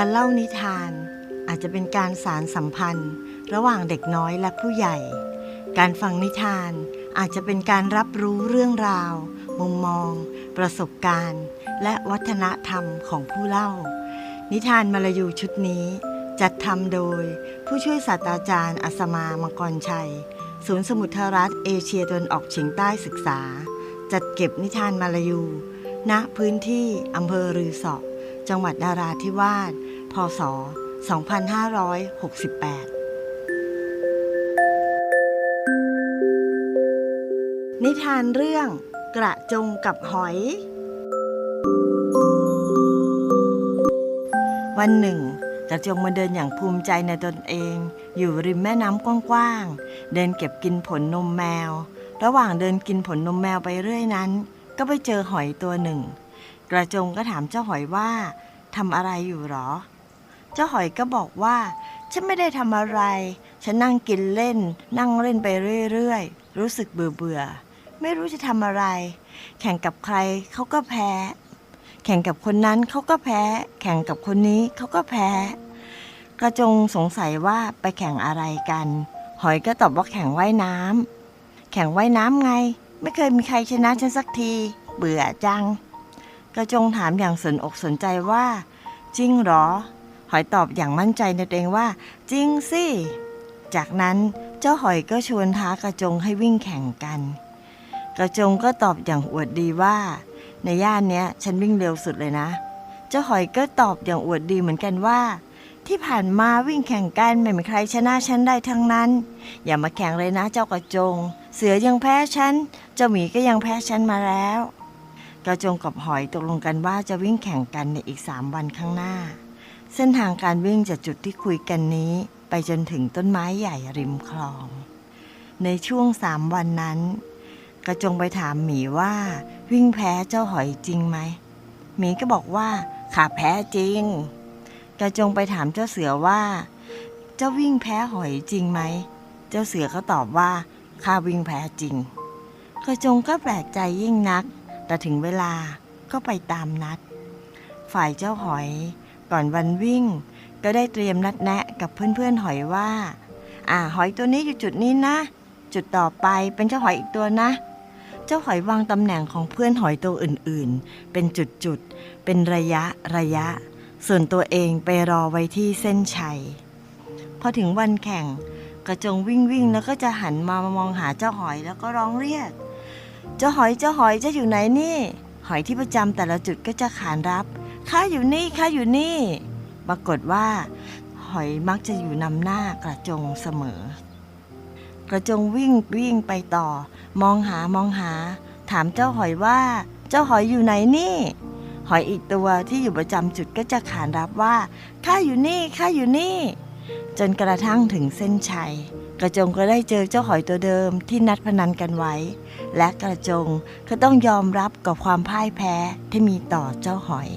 การเล่านิทานอาจจะเป็นการสารสัมพันธ์ ระหว่างเด็กน้อยและผู้ใหญ่ การฟังนิทานอาจจะเป็นการรับรู้เรื่องราว มุมมอง ประสบการณ์ และวัฒนธรรมของผู้เล่า นิทานมาลายูชุดนี้ จัดทำโดยผู้ช่วยศาสตราจารย์อัศมามังกรชัย ศูนย์สมุทรรัฐเอเชียตะวันออกเฉียงใต้ศึกษา จัดเก็บนิทานมาลายู ณพื้นที่อำเภอรือสอจังหวัดนาราธิวาส พศ 2568 นิทานเรื่องกระจงกับหอย วันหนึ่ง กระจงมาเดินอย่างภูมิใจในตนเอง อยู่ริมแม่น้ำกว้างๆ เดินเก็บกินผลนมแมว ระหว่างเดินกินผลนมแมวไปเรื่อยนั้น ก็ไปเจอหอยตัวหนึ่ง กระจงก็ถามเจ้าหอยว่าทำอะไรอยู่หรอเจ้าหอยก็บอกว่า ฉันไม่ได้ทำอะไร ฉันนั่งกินเล่น นั่งเล่นไปเรื่อยๆ รู้สึกเบื่อเบื่อๆไม่รู้จะทำอะไร แข่งกับใครเขาก็แพ้ แข่งกับคนนั้นเขาก็แพ้ แข่งกับคนนี้เขาก็แพ้ กระจงสงสัยว่าไปแข่งอะไรกัน หอยก็ตอบว่าแข่งว่ายน้ำแข่งว่ายน้ำไง ไม่เคยมีใครชนะฉันสักที เบื่อจัง กระจงถามอย่างสนอกสนใจว่า จริงหรอ หอยตอบอย่างมั่นใจในตัวเองว่า จริงสิ จากนั้นเจ้าหอยก็ชวนท้ากระจงให้วิ่งแข่งกัน กระจงก็ตอบอย่างอวดดีว่า ในย่านเนี้ยฉันวิ่งเร็วสุดเลยนะ เจ้าหอยก็ตอบอย่างอวดดีเหมือนกันว่า ที่ผ่านมาวิ่งแข่งกันไม่มีใครชนะฉันได้ทั้งนั้น อย่ามาแข่งเลยนะเจ้ากระจง เสือยังแพ้ฉันเจ้าหมีก็ยังแพ้ฉันมาแล้วกระจงกับหอยตกลงกันว่าจะวิ่งแข่งกันในอีกสามวันข้างหน้า เส้นทางการวิ่งจากจุดที่คุยกันนี้ ไปจนถึงต้นไม้ใหญ่ริมคลอง ในช่วงสามวันนั้น กระจงไปถามหมีว่า วิ่งแพ้เจ้าหอยจริงไหมหมีก็บอกว่าขาแพ้จริง กระจงไปถามเจ้าเสือว่า เจ้าวิ่งแพ้หอยจริงไหม เจ้าเสือก็ตอบว่าข้าวิ่งแพ้จริง กระจงก็แปลกใจยิ่งนัก แต่ถึงเวลาก็ไปตามนัด ฝ่ายเจ้าหอย ก่อนวันวิ่ง ก็ได้เตรียมนัดแนะกับเพื่อนๆหอยว่า อ่า หอยตัวนี้อยู่จุดนี้นะ จุดต่อไปเป็นเจ้าหอยอีกตัวนะ เจ้าหอยวางตำแหน่งของเพื่อนหอยตัวอื่นๆ เป็นจุดๆ เป็นระยะระยะ ส่วนตัวเองไปรอไว้ที่เส้นชัย พอถึงวันแข่งกระจงวิ่งวิ่งแล้วก็จะหันมามองหาเจ้าหอยแล้วก็ร้องเรียก เจ้าหอยเจ้าหอยจะอยู่ไหนนี่ หอยที่ประจำแต่ละจุดก็จะขานรับ ข้าอยู่นี่ข้าอยู่นี่ ปรากฏว่า หอยมักจะอยู่นำหน้ากระจงเสมอ กระจงวิ่งวิ่งไปต่อ มองหามองหา ถามเจ้าหอยว่า เจ้าหอยอยู่ไหนนี่ หอยอีกตัวที่อยู่ประจำจุดก็จะขานรับว่าข้าอยู่นี่ข้าอยู่นี่ จนกระทั่งถึงเส้นชัยกระจงก็ได้เจอเจ้าหอยตัวเดิมที่นัดพนันกันไว้ และกระจงก็ต้องยอมรับกับความพ่ายแพ้ที่มีต่อเจ้าหอย